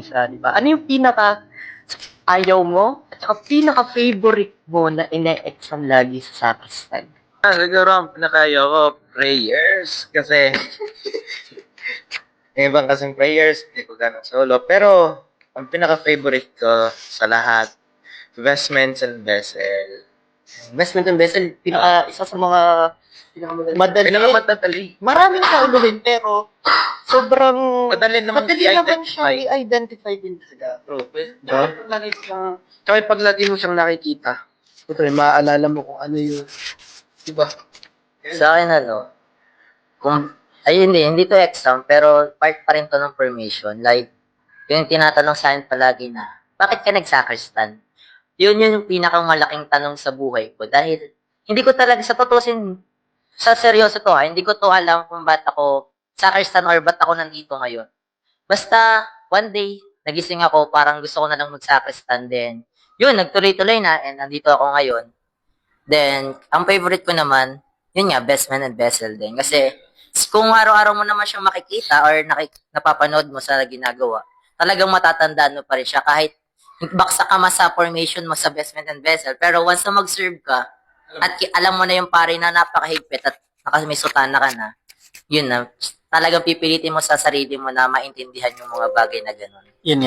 isa, di ba? Ano yung pinaka ayaw mo at saka pinaka favorite mo na ine-exam lagi sa Sakistan? Ah, siguro ang pinakayo ko, prayers. Kasi, yung ibang kasing prayers, hindi ko ganun solo. Pero, ang pinaka-favorite ko sa lahat, vestments and vessel. Investment and vessel, pinaka, isa sa mga pinaka madali. Pinaka-matatali. Maraming kauluhin pero sobrang Madali naman madali naman i-identify. siyang i-identify din talaga. True. Diba? Lagi siyang, tsaka pag lagi mo siyang nakikita, eh, maaalala mo kung ano yung, diba? Sa akin ano, kung, ay hindi, hindi to exam, pero part pa rin to ng formation. Like, yung tinatanong sa akin palagi na, bakit ka nagsakristan? Yun yun yung pinakamalaking tanong sa buhay ko. Dahil, hindi ko talaga, sa tutusin, sa seryoso to ha, hindi ko to alam kung ba't ako sakristan or ba't ako nandito ngayon. Basta, one day, nagising ako, parang gusto ko na lang magsakristan. Then, yun, nagtuloy-tuloy na, and nandito ako ngayon. Then, ang favorite ko naman, yun nga, best man and vessel din. Kasi, kung araw-araw mo naman siyang makikita or nakik- napapanood mo sa ginagawa, talagang matatandaan mo pa rin siya kahit baksa ka mas sa formation mo sa best man and vessel. Pero once na mag-serve ka, at alam mo na yung pare na napakahigpit at naka may sutana ka na, yun na, talagang pipilitin mo sa sarili mo na maintindihan yung mga bagay na gano'n. Yun